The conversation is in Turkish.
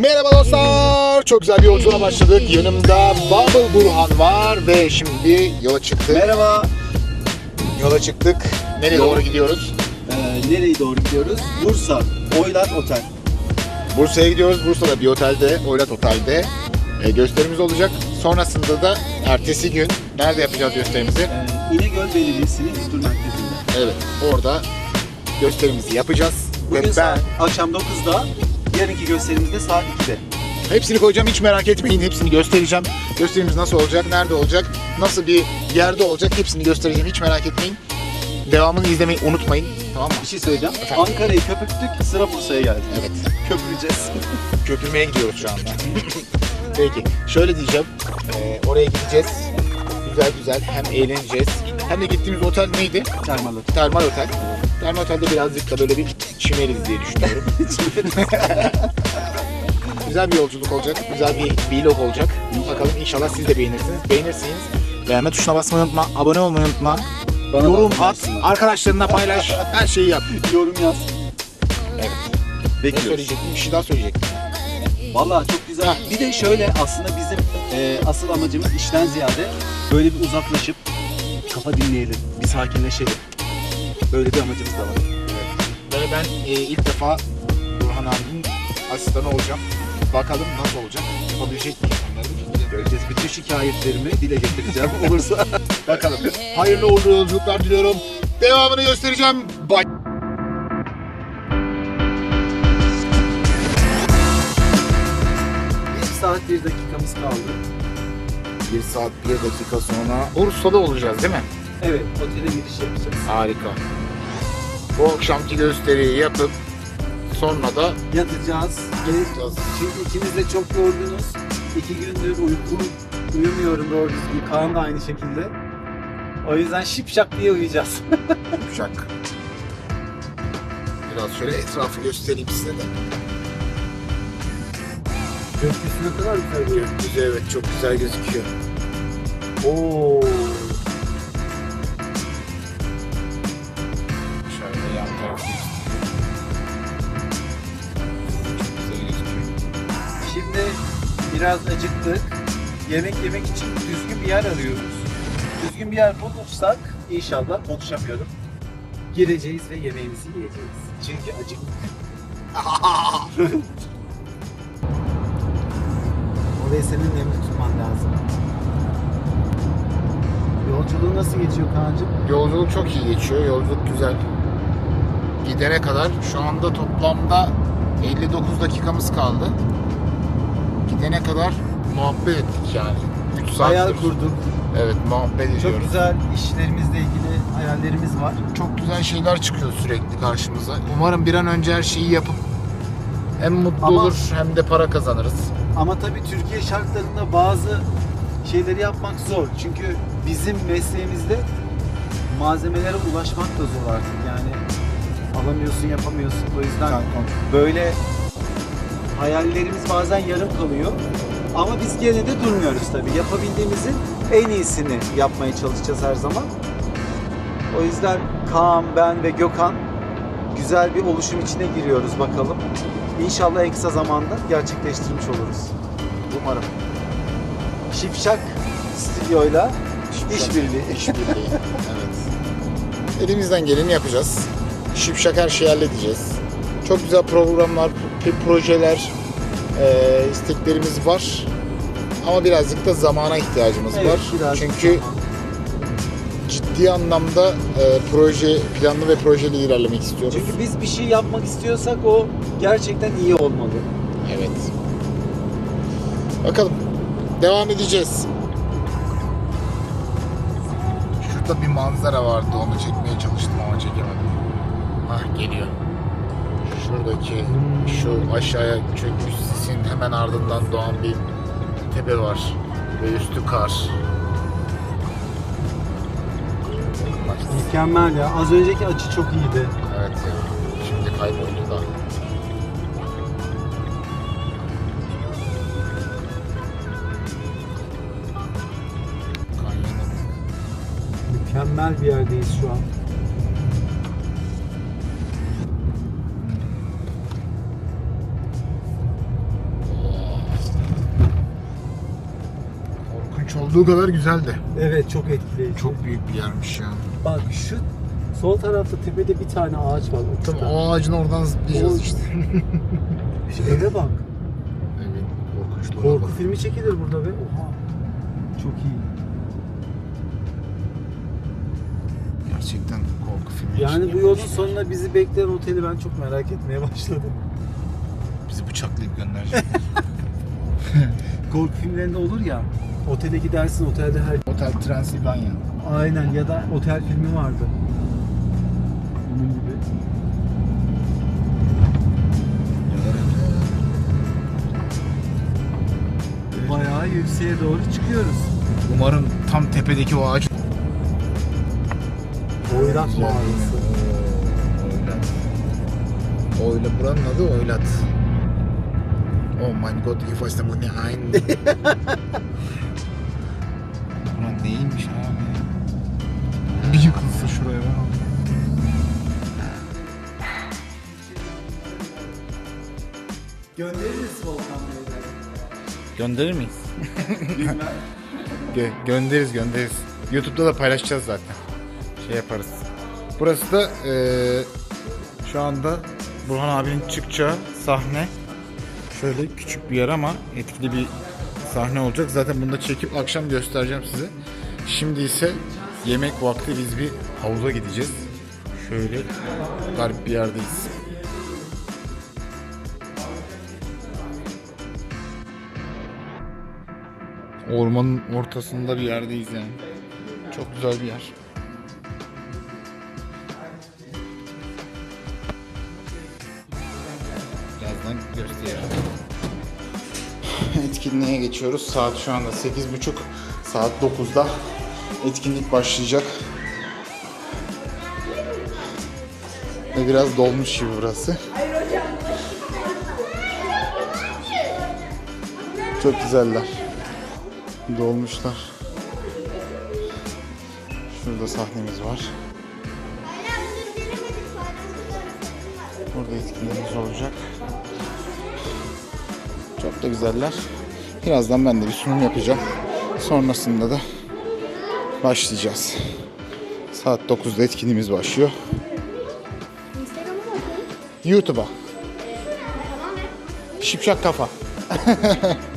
Merhaba dostlar. Çok güzel bir yolculuğa başladık. Yanımda Bubble Burhan var ve şimdi yola çıktık. Merhaba. Yola çıktık. Nereye Yol- doğru gidiyoruz? Ee, nereye doğru gidiyoruz? Bursa, Oylat Otel. Bursa'ya gidiyoruz. Bursa'da bir otelde, Oylat Otel'de e, gösterimiz olacak. Sonrasında da ertesi gün nerede yapacağız gösterimizi? Ee, İnegöl Belediyesi'nin kültür merkezinde. Evet, orada gösterimizi yapacağız. Bugün ve ben akşam 9'da, yarınki gösterimizde saat 2'de. hepsini koyacağım. Hiç merak etmeyin. Hepsini göstereceğim. Gösterimiz nasıl olacak, nerede olacak, nasıl bir yerde olacak hepsini göstereceğim. Hiç merak etmeyin. Devamını izlemeyi unutmayın. Tamam mı? Bir şey söyleyeceğim. Efendim? Ankara'yı köpürttük, sıra Bursa'ya geldi. Evet. Köpüreceğiz. Köpürmeye gidiyoruz şu anda. Peki. Şöyle diyeceğim. Ee, oraya gideceğiz. Güzel güzel hem eğleneceğiz. Hem de gittiğimiz otel neydi? Termal Termal otel. Termal otelde birazcık da böyle bir çimeriz diye düşünüyorum. güzel bir yolculuk olacak. Güzel bir vlog olacak. Bakalım inşallah siz de beğenirsiniz. Beğenirsiniz. Beğenme tuşuna basmayı unutma. Abone olmayı unutma. Bana Yorum at. Arkadaşlarına paylaş. Her şeyi yap. Yorum yaz. Evet. Ne Bekliyoruz. söyleyecektim? Bir şey daha söyleyecektim. Vallahi çok güzel. Bir de şöyle aslında bizim e, asıl amacımız işten ziyade böyle bir uzaklaşıp kafa dinleyelim, bir sakinleşelim. Böyle bir amacımız da var. Böyle ben e, ilk defa Burhan abinin asistanı olacağım. Bakalım nasıl olacak? Yapabilecek miyim onları? Göreceğiz. Bütün şikayetlerimi dile getireceğim olursa. Bakalım. Hayırlı uğurlu yolculuklar diliyorum. Devamını göstereceğim. Bye. Bir saat bir dakikamız kaldı. Bir saat bir dakika sonra Bursa'da olacağız değil mi? Evet, otele giriş yapacağız. Harika. Bu akşamki gösteriyi yapıp sonra da Yatacağız. Yatacağız. Çünkü ikimiz de çok yorgunuz. İki gündür uyku uyumuyorum doğru düzgün. Kaan da aynı şekilde. O yüzden şipşak diye uyuyacağız. yapacak. Biraz şöyle etrafı göstereyim size de. Gökyüzü ne kadar güzel Gökyüzü evet çok güzel gözüküyor. Oo. Biraz acıktık. Yemek yemek için düzgün bir yer arıyoruz. Düzgün bir yer bulursak inşallah konuşamıyorum. Gireceğiz ve yemeğimizi yiyeceğiz. Çünkü acıktık. Orayı senin nemli tutman lazım. Yolculuğu nasıl geçiyor Kaan'cığım? Yolculuk çok iyi geçiyor. Yolculuk güzel. Gidene kadar şu anda toplamda 59 dakikamız kaldı. Gidene kadar muhabbet ettik yani. 3 saattir. Hayal kurduk. Evet muhabbet Çok ediyoruz. güzel işlerimizle ilgili hayallerimiz var. Çok güzel şeyler çıkıyor sürekli karşımıza. Umarım bir an önce her şeyi yapıp hem mutlu Ama- olur hem de para kazanırız. Ama tabii Türkiye şartlarında bazı şeyleri yapmak zor. Çünkü bizim mesleğimizde malzemelere ulaşmak da zor artık. Yani alamıyorsun, yapamıyorsun. O yüzden böyle hayallerimiz bazen yarım kalıyor. Ama biz gene de durmuyoruz tabii. Yapabildiğimizin en iyisini yapmaya çalışacağız her zaman. O yüzden Kaan, ben ve Gökhan güzel bir oluşum içine giriyoruz bakalım. İnşallah en kısa zamanda gerçekleştirmiş oluruz. Umarım. Şipşak stüdyoyla işbirliği. İşbirliği. evet. Elimizden geleni yapacağız. Şipşak her şeyi halledeceğiz. Çok güzel programlar, projeler, e, isteklerimiz var. Ama birazcık da zamana ihtiyacımız Evet, var. biraz Çünkü ciddi anlamda e, proje planlı ve projeli ilerlemek istiyoruz. Çünkü biz bir şey yapmak istiyorsak o gerçekten iyi olmalı. Evet. Bakalım. Devam edeceğiz. Şurada bir manzara vardı. Onu çekmeye çalıştım ama çekemedim. Hah geliyor. Şuradaki şu aşağıya çökmüş sisin hemen ardından doğan bir tepe var. Ve üstü kar. Mükemmel ya. Az önceki açı çok iyiydi. Evet ya. Şimdi kayboldu da. Kanyonun Mükemmel bir yerdeyiz şu an. Olduğu kadar güzeldi. Evet çok etkileyici. Çok büyük bir yermiş ya. Bak şu sol tarafta tepede bir tane ağaç var. Uçta. o ağacın oradan zıplayacağız O- işte. Şu eve bak. Evet, korkunç. Korku filmi çekilir burada be. Oha. Çok iyi. Gerçekten korku filmi. Yani bu yolun yapmışlar. sonunda bizi bekleyen oteli ben çok merak etmeye başladım. bizi bıçaklayıp gönderecek. Korku filmlerinde olur ya. Otele gidersin otelde her... Otel Transilvanya. Aynen ya da otel filmi vardı. Bunun gibi. Bayağı yükseğe doğru çıkıyoruz. Umarım tam tepedeki o ağaç Oyrak mağarası. Oylat. Oyla buranın adı Oylat. Oh my god, weiß nicht ein. Neymiş abi? Bir yıkılsa şuraya var. Göndeririz Volkan Bey'den. Gönderir miyiz? Gö- göndeririz göndeririz. YouTube'da da paylaşacağız zaten. Şey yaparız. Burası da eee, şu anda Burhan abinin çıkacağı sahne. Şöyle küçük bir yer ama etkili bir sahne olacak. Zaten bunu da çekip akşam göstereceğim size. Şimdi ise yemek vakti biz bir havuza gideceğiz. Şöyle garip bir yerdeyiz. Ormanın ortasında bir yerdeyiz yani. Çok güzel bir yer. Birazdan göstereceğim. Etkinliğe geçiyoruz. Saat şu anda 8.30. Saat 9'da etkinlik başlayacak. Ve biraz dolmuş gibi burası. Çok güzeller. Dolmuşlar. Şurada sahnemiz var. Burada etkinliğimiz olacak. Çok da güzeller. Birazdan ben de bir sunum yapacağım. Sonrasında da başlayacağız. Saat 9'da etkinliğimiz başlıyor. YouTube'a. Mı? Şipşak kafa.